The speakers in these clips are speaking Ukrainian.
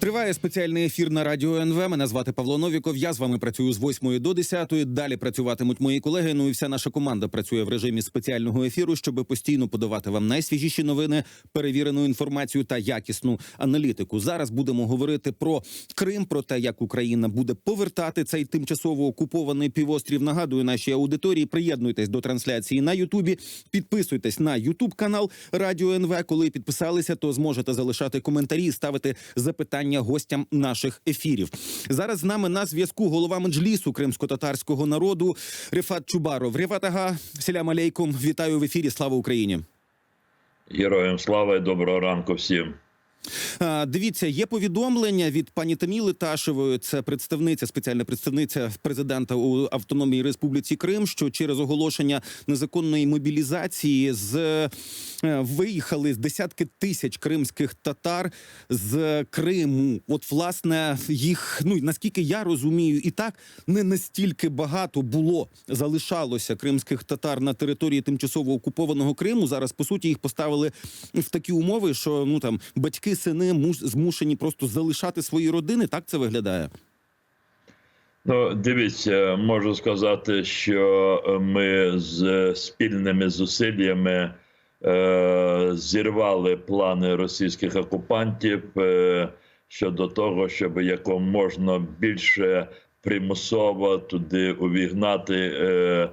Триває спеціальний ефір на радіо НВ. Мене звати Павло Новіков. Я з вами працюю з 8 до 10. Далі працюватимуть мої колеги. Ну і вся наша команда працює в режимі спеціального ефіру, щоб постійно подавати вам найсвіжіші новини, перевірену інформацію та якісну аналітику. Зараз будемо говорити про Крим, про те, як Україна буде повертати цей тимчасово окупований півострів. Нагадую нашій аудиторії. Приєднуйтесь до трансляції на Ютубі. Підписуйтесь на Ютуб канал Радіо НВ. Коли підписалися, то зможете залишати коментарі, ставити запитання гостям наших ефірів. Зараз з нами на зв'язку голова меджлісу кримсько-татарського народу Рифат Чубаров. Рифатага селям алейкум. Вітаю в ефірі. Слава Україні. Героям слава і доброго ранку всім. А, Дивіться, є повідомлення від пані Таміли Ташевої, це представниця, спеціальна представниця президента у Автономній Республіці Крим, що через оголошення незаконної мобілізації з е, виїхали десятки тисяч кримських татар з Криму. От, власне, їх ну наскільки я розумію, і так не настільки багато було залишалося кримських татар на території тимчасово окупованого Криму. Зараз по суті їх поставили в такі умови, що ну там батьки, сини муш- змушені просто залишати свої родини. Так це виглядає. Ну, дивіться, можу сказати, що е, ми з спільними зусиллями е, зірвали плани російських окупантів е, щодо того, щоб якомога можна більше примусово туди увігнати е,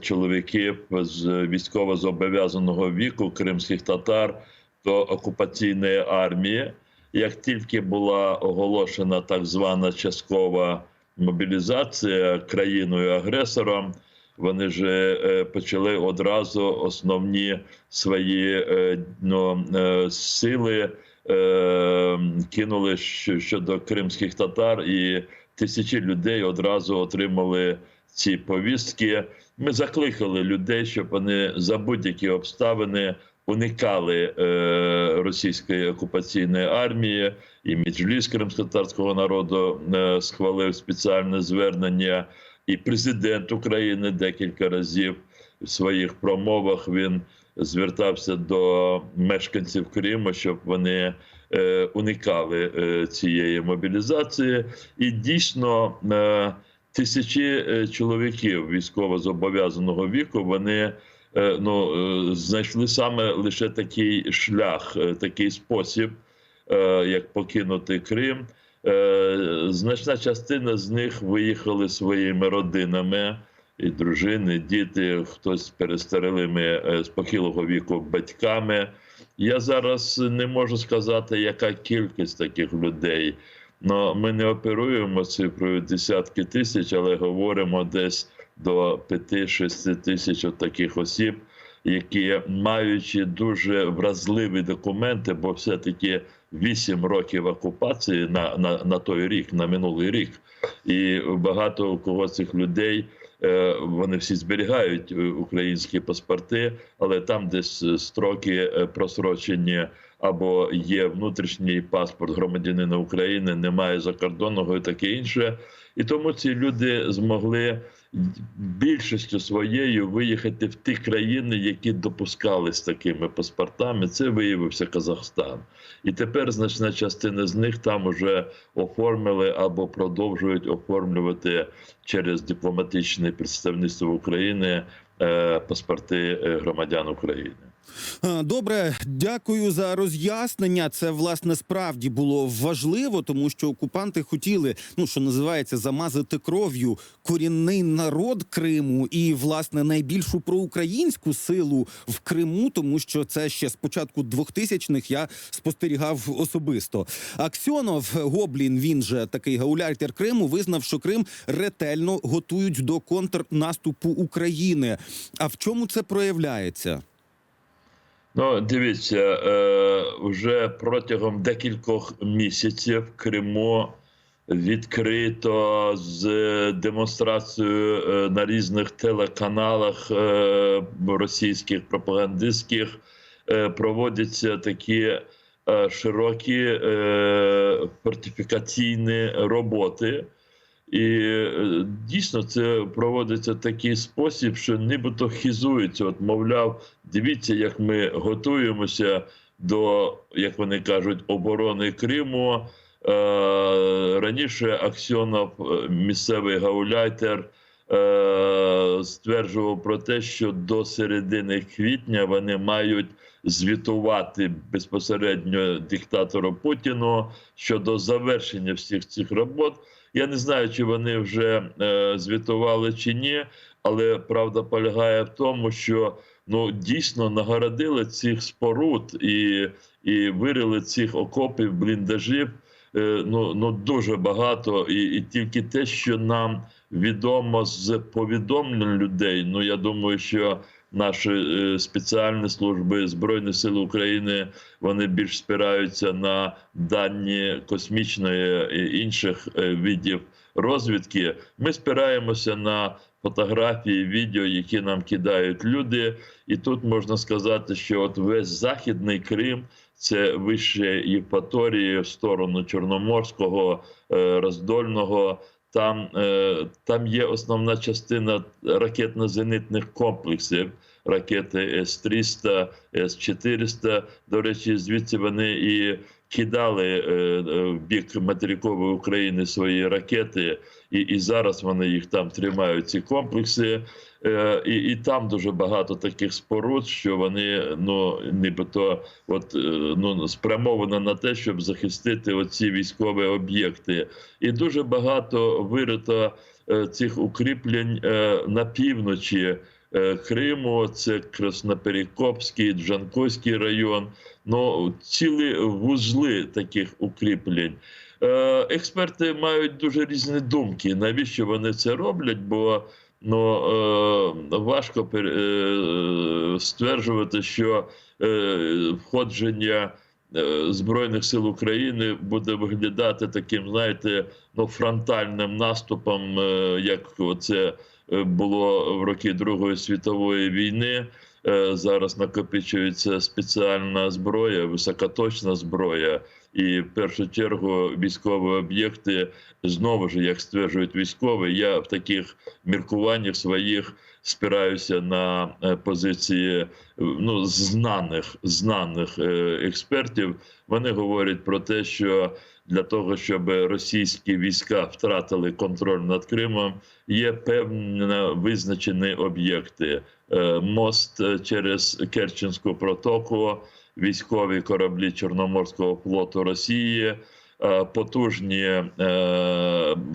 чоловіків з військово-зобов'язаного віку кримських татар до окупаційної армії. Як тільки була оголошена так звана часткова мобілізація країною агресором, вони ж е, почали одразу основні свої е, ну, е, сили кинули щодо кримських татар, і тисячі людей одразу отримали ці повістки. Ми закликали людей, щоб вони за будь-які обставини уникали е, російської окупаційної армії. І Меджліс кримськотатарського народу е, схвалив спеціальне звернення. І президент України декілька разів в своїх промовах він звертався до мешканців Криму, щоб вони е, уникали е, цієї мобілізації. І дійсно е, тисячі е, чоловіків військово-зобов'язаного віку вони ну, е, знайшли саме лише такий шлях, е, такий спосіб, е, як покинути Крим. Е, Значна частина з них виїхали своїми родинами, і дружини, діти, хтось е, з похилого віку батьками. Я зараз не можу сказати, яка кількість таких людей. Но ми не оперуємо цифрою десятки тисяч, але говоримо десь до 5-6 тисяч таких осіб, які маючи дуже вразливі документи, бо все-таки 8 років окупації на, на, на той рік, на минулий рік, і багато у кого цих людей. е, Вони всі зберігають е, українські паспорти, але там, десь е, строки просрочені або є внутрішній паспорт громадянина України, немає закордонного і таке інше. І тому ці люди змогли більшістю своєю виїхати в ті країни, які допускали з такими паспортами. Це виявився Казахстан. І тепер значна частина з них там уже оформили або продовжують оформлювати через дипломатичне представництво України е, паспорти е, громадян України. Добре, дякую за роз'яснення. Це власне справді було важливо, тому що окупанти хотіли, ну що називається, замазати кров'ю корінний народ Криму і власне найбільшу проукраїнську силу в Криму, тому що це ще з початку 2000-х я спостерігав особисто. Аксьонов Гоблін, він же такий гауляйтер Криму, визнав, що Крим ретельно готують до контрнаступу України. А в чому це проявляється? Ну, дивіться, е, вже протягом декількох місяців Криму відкрито з демонстрацією е, на різних телеканалах е, російських пропагандистських е, проводяться такі е, широкі е, фортифікаційні роботи. І е, дійсно це проводиться такий спосіб, що нібито хізується. От, мовляв, дивіться, як ми готуємося до, як вони кажуть, оборони Криму. Е, Раніше Аксьонов, е, місцевий гауляйтер, стверджував про те, що до середини квітня вони мають звітувати безпосередньо диктатору Путіну щодо завершення всіх цих робот. Я не знаю, чи вони вже е, звітували чи ні, але правда полягає в тому, що ну дійсно нагородили цих споруд і, і вирили цих окопів, бліндажів. е, Ну, ну дуже багато, і, і тільки те, що нам відомо з повідомлень людей. Ну я думаю, що наші е, спеціальні служби збройних сил України вони більш спираються на дані космічної і інших е, видів розвідки. Ми спираємося на фотографії, відео, які нам кидають люди. І тут можна сказати, що от весь західний Крим. Це вище Євпаторії в сторону Чорноморського, е, Роздольного. Там, е, там є основна частина ракетно-зенитних комплексів, ракети С-300, С-400. До речі, звідси вони і кидали е, е, в бік материкової України свої ракети, і, і зараз вони їх там тримають, ці комплекси. Е, І, і там дуже багато таких споруд, що вони ну нібито от ну спрямовано на те, щоб захистити оці військові об'єкти, і дуже багато вирито цих укріплень на півночі. Е, Криму, це Красноперекопський, Джанкойський район. Ну цілі вузли таких укріплень. Е, Експерти мають дуже різні думки, навіщо вони це роблять, бо ну, е, важко стверджувати, що входження Збройних сил України буде виглядати таким, знаєте, ну, фронтальним наступом, як це було в роки Другої світової війни. Е, Зараз накопичується спеціальна зброя, високоточна зброя, і в першу чергу військові об'єкти знову ж, як стверджують військові, я в таких міркуваннях своїх спираюся на е, позиції е, ну, знаних знаних е, експертів. Вони говорять про те, що для того, щоб російські війська втратили контроль над Кримом, є певно визначені об'єкти. Е, Мост е, через Керченську протоку, військові кораблі Чорноморського флоту Росії, е, потужні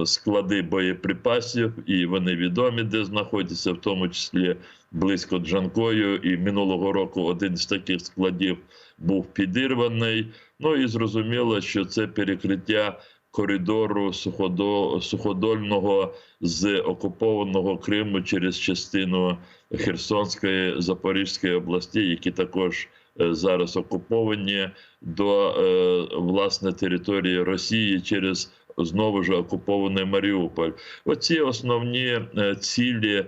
склади боєприпасів, і вони відомі, де знаходяться, в тому числі близько Джанкою. І минулого року один з таких складів був підірваний. Ну і зрозуміло, що це перекриття коридору суходо, суходольного з окупованого Криму через частину Херсонської Запорізької області, які також е, зараз окуповані до е, власне території Росії через знову ж окупований Маріуполь. Оці основні е, цілі,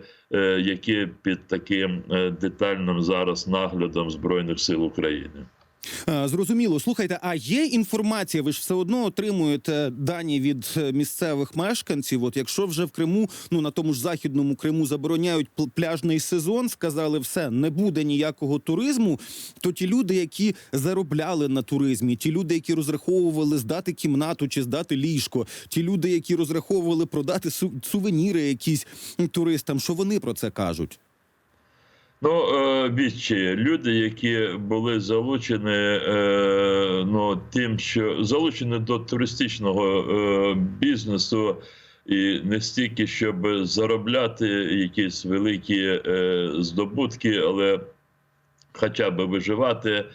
які під таким детальним зараз наглядом збройних сил України. Е, Зрозуміло. Слухайте, а є інформація? Ви ж все одно отримуєте дані від е, місцевих мешканців. От якщо вже в Криму, ну на тому ж західному Криму забороняють пл- пляжний сезон, сказали, все не буде ніякого туризму. То ті люди, які заробляли на туризмі, ті люди, які розраховували здати кімнату чи здати ліжко, ті люди, які розраховували продати сувеніри якісь туристам, що вони про це кажуть? Ну, е, відчі, люди, які були залучені е, ну, тим, що залучені до туристичного е, бізнесу, і не стільки, щоб заробляти якісь великі здобутки, але хоча б виживати.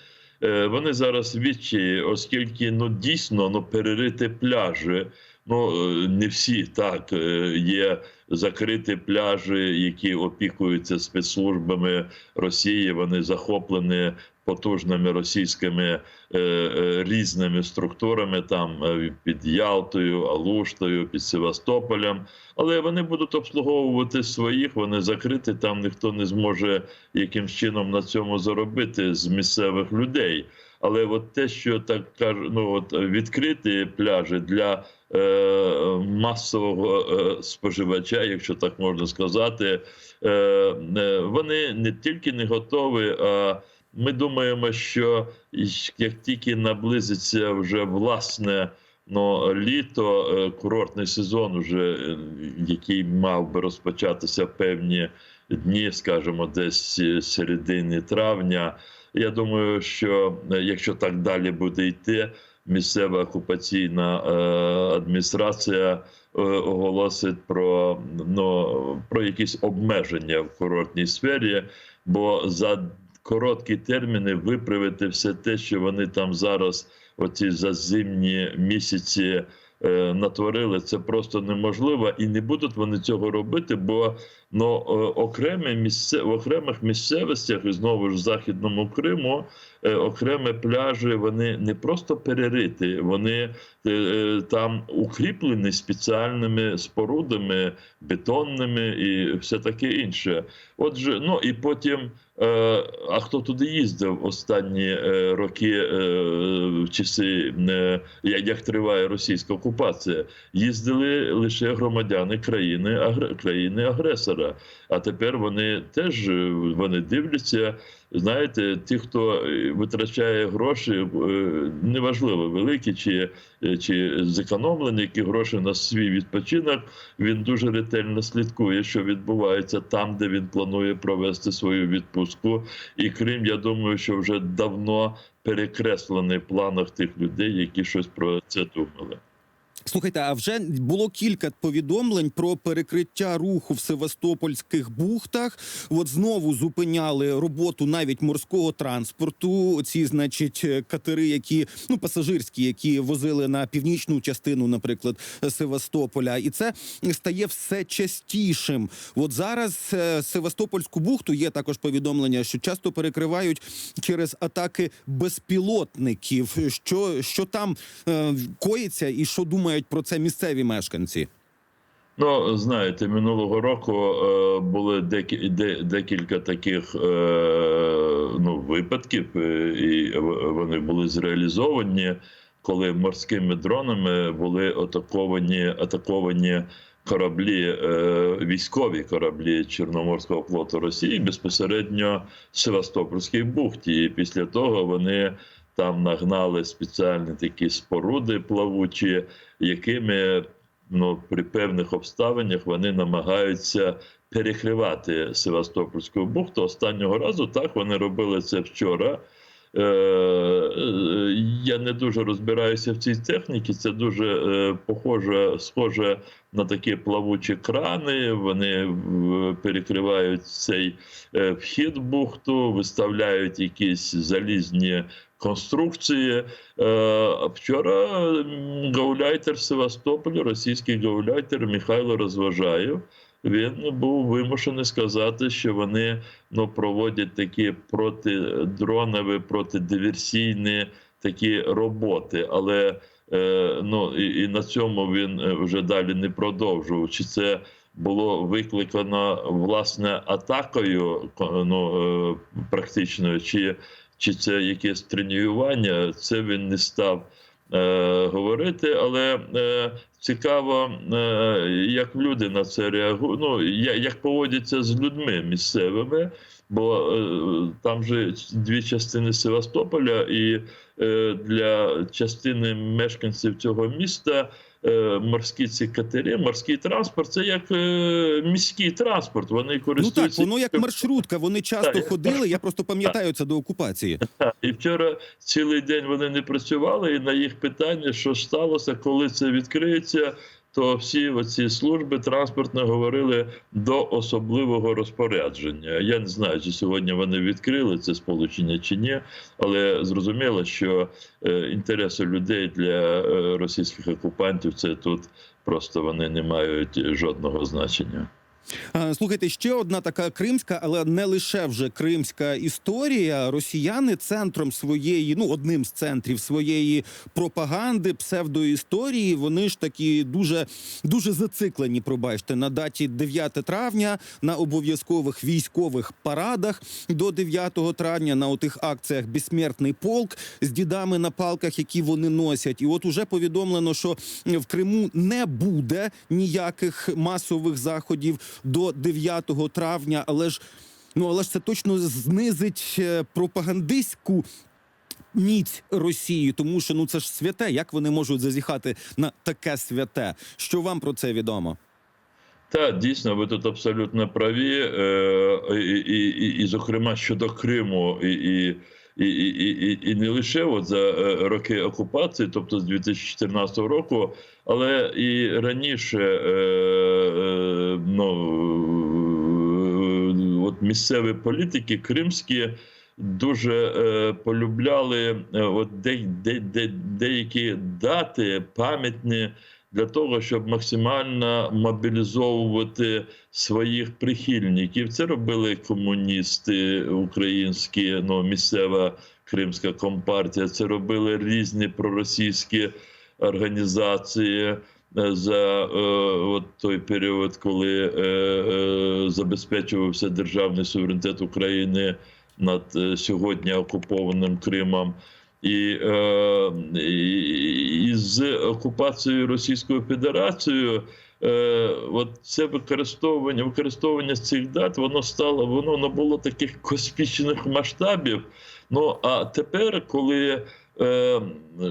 Вони зараз відчі, оскільки ну дійсно ну перерити пляжі. Ну е, не всі так е, є закриті пляжі, які опікуються спецслужбами Росії. Вони захоплені потужними російськими е, різними структурами, там під Ялтою, Алуштою, під Севастополем. Але вони будуть обслуговувати своїх. Вони закриті. Там ніхто не зможе якимсь чином на цьому заробити з місцевих людей. Але от те, що так ну от відкриті пляжі для е, масового е, споживача, якщо так можна сказати, е, е, вони не тільки не готові, а ми думаємо, що як тільки наблизиться вже власне Но літо, е, курортний сезон, уже, е, який мав би розпочатися певні дні, скажімо, десь середини травня. Я думаю, що е, якщо так далі буде йти, місцева окупаційна е, адміністрація е, оголосить про, ну, про якісь обмеження в курортній сфері, бо за короткі терміни виправити все те, що вони там зараз, оці зазимні місяці. е, Натворили це просто неможливо, і не будуть вони цього робити, бо ну, е, окремі місце, в окремих місцевостях, і знову ж в західному Криму, е, окремі пляжі вони не просто перериті, вони е, там укріплені спеціальними спорудами, бетонними і все таке інше. Отже, ну і потім. А хто туди їздив останні роки, в часи, як триває російська окупація? Їздили лише громадяни країни країни агресора. А тепер вони теж е, вони дивляться. Знаєте, ті, хто е, витрачає гроші, е, неважливо великі чи, чи зекономлені, які гроші на свій відпочинок. Він дуже ретельно слідкує, що відбувається там, де він планує провести свою відпустку. І Крим, я думаю, що вже давно перекреслений в планах тих людей, які щось про це думали. Слухайте, а вже було кілька повідомлень про перекриття руху в Севастопольських бухтах. От знову зупиняли роботу навіть морського транспорту. Ці, значить, е, катери, які ну пасажирські, які возили на північну частину, наприклад, Севастополя, і це стає все частішим. От зараз е, Севастопольську бухту є також повідомлення, що часто перекривають через атаки безпілотників. Що, що там е, коїться, і що думають про це місцеві мешканці? Ну, знаєте, минулого року е, були декі, де, декілька таких е, ну, випадків, е, і вони були зреалізовані, коли морськими дронами були атаковані, атаковані кораблі, е, військові кораблі Чорноморського флоту Росії безпосередньо в Севастопольській бухті. І після того вони там нагнали спеціальні такі споруди плавучі, якими ну, при певних обставинах вони намагаються перекривати Севастопольську бухту. Останнього разу так вони робили це вчора. Е, е, Я не дуже розбираюся в цій техніці. Це дуже е, похоже, схоже на такі плавучі крани. Вони перекривають цей вхід бухту, виставляють якісь залізні конструкції. Е, Вчора гауляйтер Севастополю, російський гауляйтер Михайло Розважаєв, він був вимушений сказати, що вони ну, проводять такі протидронові, протидиверсійні такі роботи. Але е, ну, і, і на цьому він е, вже далі не продовжував. Чи це було викликано власне атакою ко- ну, практичною, чи, чи це якесь тренування, це він не став е, говорити, але е, цікаво, е, як люди на це реагують. Ну, я- як поводяться з людьми місцевими, бо е, там же дві частини Севастополя, і е, для частини мешканців цього міста. Е, Морські ці катери, морський транспорт це як е, міський транспорт. Вони Ну так, воно як маршрутка. Вони часто Так, ходили. Я просто пам'ятаю це до окупації. Так, І вчора цілий день вони не працювали, і на їх питання, що сталося, коли це відкриється, то всі оці служби транспортно говорили до особливого розпорядження. Я не знаю, чи сьогодні вони відкрили це сполучення чи ні, але зрозуміло, що е, інтереси людей для е, російських окупантів це тут просто вони не мають жодного значення. Слухайте, ще одна така кримська, але не лише вже кримська історія. Росіяни центром своєї, ну одним з центрів своєї пропаганди, псевдоісторії. Вони ж такі дуже дуже зациклені. Пробачте на даті 9 травня на обов'язкових військових парадах до 9 травня на отих акціях Безсмертний полк з дідами на палках, які вони носять. І от уже повідомлено, що в Криму не буде ніяких масових заходів до 9 травня, але ж ну але ж це точно знизить е, пропагандистську міць Росії, тому що ну це ж святе. Як вони можуть зазіхати на таке святе? Що вам про це відомо? Та дійсно, ви тут абсолютно праві, е, і, і, і, зокрема щодо Криму, і, і, і, і, і, і не лише от за е, роки окупації, тобто з 2014 року, але і раніше е, місцеві політики кримські. Дуже е, полюбляли е, от де, де, де, деякі дати пам'ятні для того, щоб максимально мобілізовувати своїх прихильників. Це робили комуністи українські, ну місцева кримська компартія. Це робили різні проросійські організації. За е, от той період, коли е, е, забезпечувався державний суверенітет України над сьогодні окупованим Кримом, і, і, і з окупацією Російською Федерацією. Е, от це використовування використовування цих дат воно стало воно набуло таких космічних масштабів. Ну а тепер, коли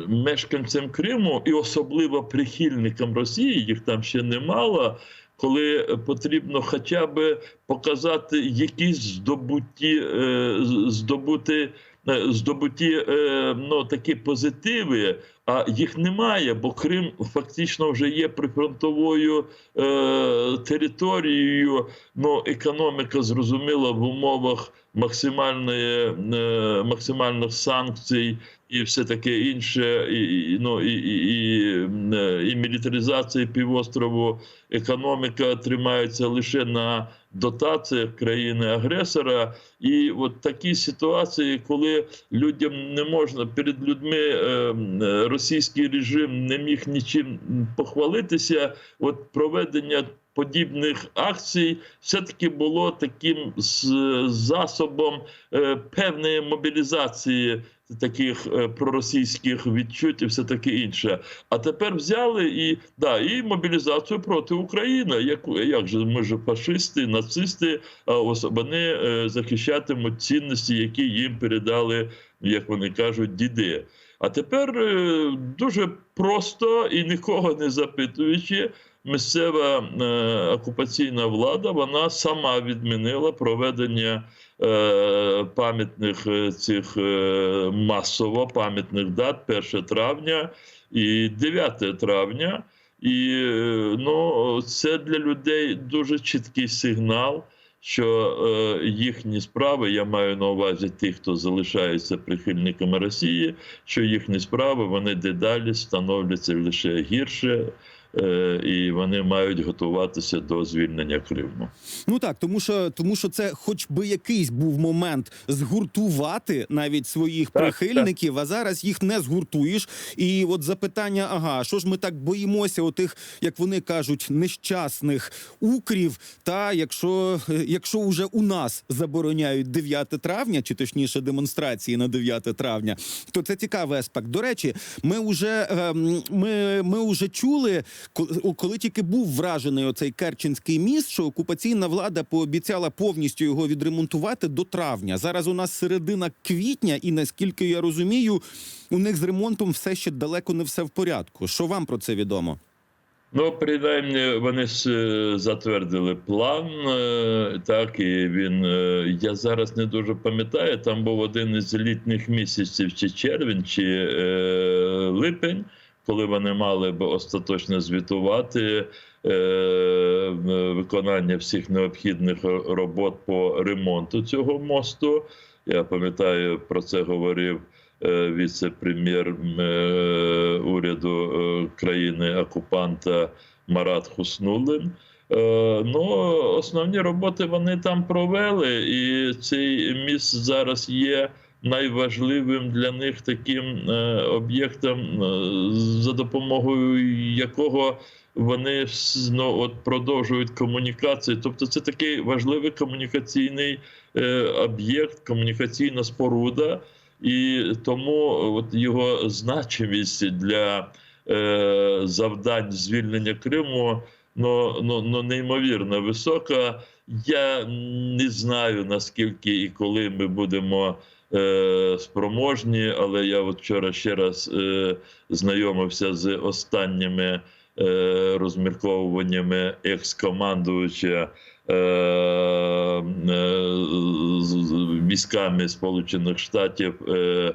мешканцям Криму і особливо прихильникам Росії, їх там ще немало. Коли потрібно хоча б показати якісь здобуті, е, здобути, е, здобуті е, ну, такі позитиви, а їх немає, бо Крим фактично вже є прифронтовою е, територією. Ну, економіка зрозуміла в умовах максимальної, е, максимальних санкцій і все таке інше, і, ну, і, і, і, е, і мілітаризації півострову. Економіка тримається лише на дотаціях країни-агресора. І от такі ситуації, коли людям не можна перед людьми е, е, російський режим не міг нічим похвалитися, от проведення. Подібних акцій все-таки було таким засобом е, певної мобілізації таких е, проросійських відчуть і все таке інше. А тепер взяли і да, і мобілізацію проти України. Як, як же ми ж фашисти, нацисти, а ось вони е, захищатимуть цінності, які їм передали, як вони кажуть, діди. А тепер дуже просто і нікого не запитуючи, місцева е, окупаційна влада вона сама відмінила проведення е, пам'ятних е, цих масово пам'ятних дат 1 травня і 9 травня. І ну, це для людей дуже чіткий сигнал, що е, їхні справи, я маю на увазі тих, хто залишається прихильниками Росії, що їхні справи вони дедалі становляться лише гірше, і вони мають готуватися до звільнення Криму. Ну так, тому що тому, що це, хоч би якийсь був момент згуртувати навіть своїх Так, прихильників, а зараз їх не згуртуєш. І от запитання: ага, що ж ми так боїмося, отих, як вони кажуть, нещасних укрів. Та якщо, якщо уже у нас забороняють 9 травня, чи точніше демонстрації на 9 травня, то це цікавий аспект. До речі, ми вже ем, ми, ми вже чули, коли тільки був вражений оцей Керченський міст, що окупаційна влада пообіцяла повністю його відремонтувати до травня. Зараз у нас середина квітня, і наскільки я розумію, у них з ремонтом все ще далеко не все в порядку. Що вам про це відомо? Ну, принаймні, вони е, затвердили план, е, так і він. е, Я зараз не дуже пам'ятаю. Там був один із літніх місяців, чи червень, чи е, липень, коли вони мали б остаточно звітувати е, виконання всіх необхідних робот по ремонту цього мосту. Я пам'ятаю, про це говорив е, віце-прем'єр е, уряду е, країни-окупанта Марат Хуснулин. Е, Ну, основні роботи вони там провели, і цей міст зараз є найважливим для них таким е, об'єктом, е, за допомогою якого вони ну, от продовжують комунікацію. Тобто, це такий важливий комунікаційний е, об'єкт, комунікаційна споруда, і тому от його значимість для завдань звільнення Криму ну, ну, ну, неймовірно висока. Я не знаю наскільки і коли ми будемо е, спроможні, але я от вчора ще раз е, знайомився з останніми е, розмірковуваннями екс-командувача е, е, з- з військами Сполучених Штатів е, е,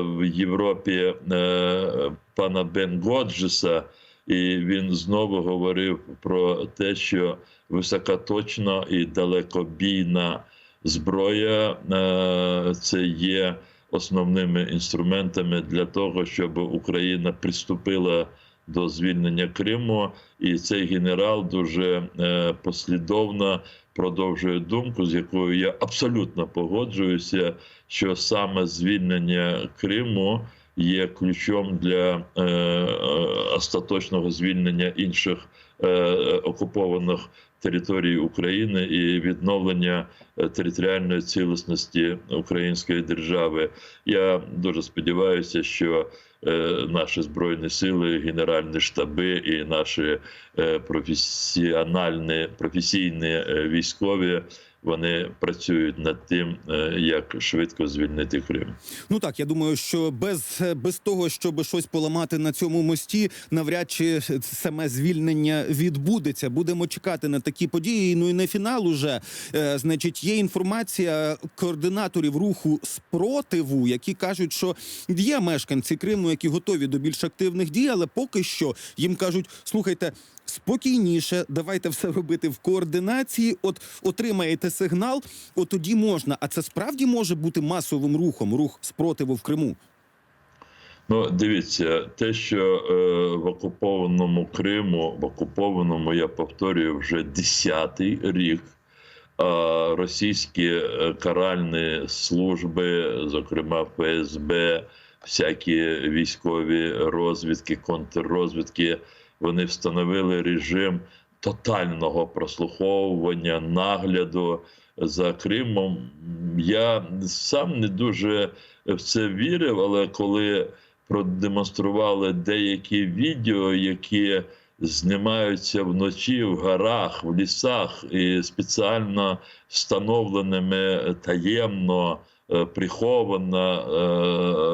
в Європі е, пана Бен Годжеса, і він знову говорив про те, що високоточна і далекобійна зброя е, це є основними інструментами для того, щоб Україна приступила до звільнення Криму, і цей генерал дуже е, послідовно продовжує думку, з якою я абсолютно погоджуюся, що саме звільнення Криму є ключом для е, е, остаточного звільнення інших е, окупованих територій України і відновлення е, територіальної цілісності Української держави. Я дуже сподіваюся, що е, наші збройні сили, генеральні штаби і наші професіональні професійні військові вони працюють над тим, е, як швидко звільнити Крим. Ну так, я думаю, що без, без того, щоб щось поламати на цьому мості, навряд чи саме звільнення відбудеться. Будемо чекати на такі події. Ну і на фінал уже е, значить є інформація координаторів руху спротиву, які кажуть, що є мешканці Криму, які готові до більш активних дій, але поки що їм кажуть: слухайте. Спокійніше, давайте все робити в координації. От отримаєте сигнал, от тоді можна. А це справді може бути масовим рухом, рух спротиву в Криму. Ну, дивіться, те, що е, в окупованому Криму, в окупованому, я повторюю, вже десятий рік. А російські е, каральні служби, зокрема ФСБ, всякі військові розвідки, контррозвідки, вони встановили режим тотального прослуховування, нагляду за Кримом. Я сам не дуже в це вірив, але коли продемонстрували деякі відео, які знімаються вночі в горах, в лісах і спеціально встановленими таємно е, приховано е,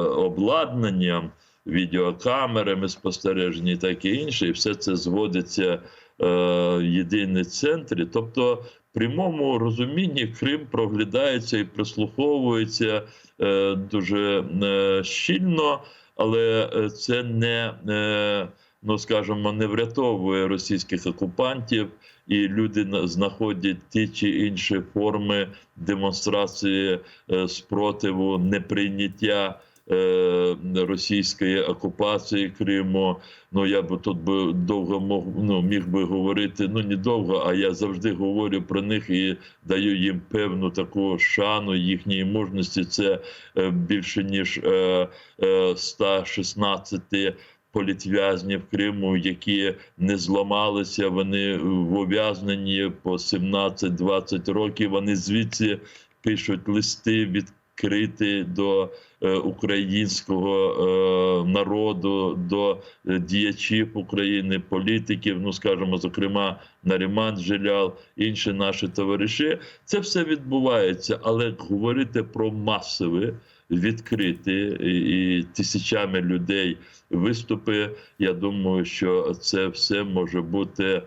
обладнанням, відеокамерами спостережені, і інше, і все це зводиться е, в єдиний центрі. Тобто, в прямому розумінні Крим проглядається і прислуховується е, дуже е, щільно, але е, це не, е, ну скажімо, не врятовує російських окупантів, і люди знаходять ті чи інші форми демонстрації е, спротиву, неприйняття. Е, Російської окупації Криму, ну я б тут би довго мог ну, міг би говорити. Ну не довго, а я завжди говорю про них і даю їм певну таку шану їхньої мужності. Це е, більше ніж е, е, 116 політв'язнів Криму, які не зламалися. Вони в ув'язненні по 17-20 років. Вони звідси пишуть листи відкриті до українського е, народу, до е, діячів України, політиків. Ну скажімо, зокрема, Наріман Жилял, інші наші товариші. Це все відбувається, але говорити про масове. Відкриті і, тисячами людей виступи. Я думаю, що це все може бути е,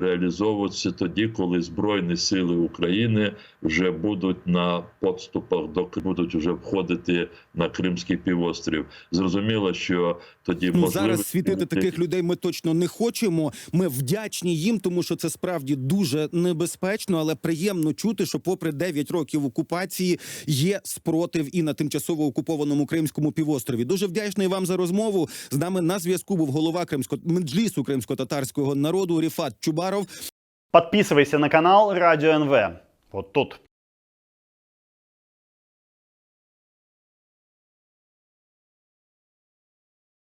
реалізовуватися тоді, коли Збройні сили України вже будуть на подступах до будуть вже входити на Кримський півострів. Зрозуміло, що тоді Ну, можливо зараз світити таких людей ми точно не хочемо. Ми вдячні їм, тому що це справді дуже небезпечно, але приємно чути, що, попри 9 років окупації, є спротив і на тимчасово окупованому Кримському півострові. Дуже вдячний вам за розмову. З нами на зв'язку був голова Кримського меджлісу кримсько-татарського народу Рифат Чубаров. Подписывайся на канал Радио НВ. Вот тут.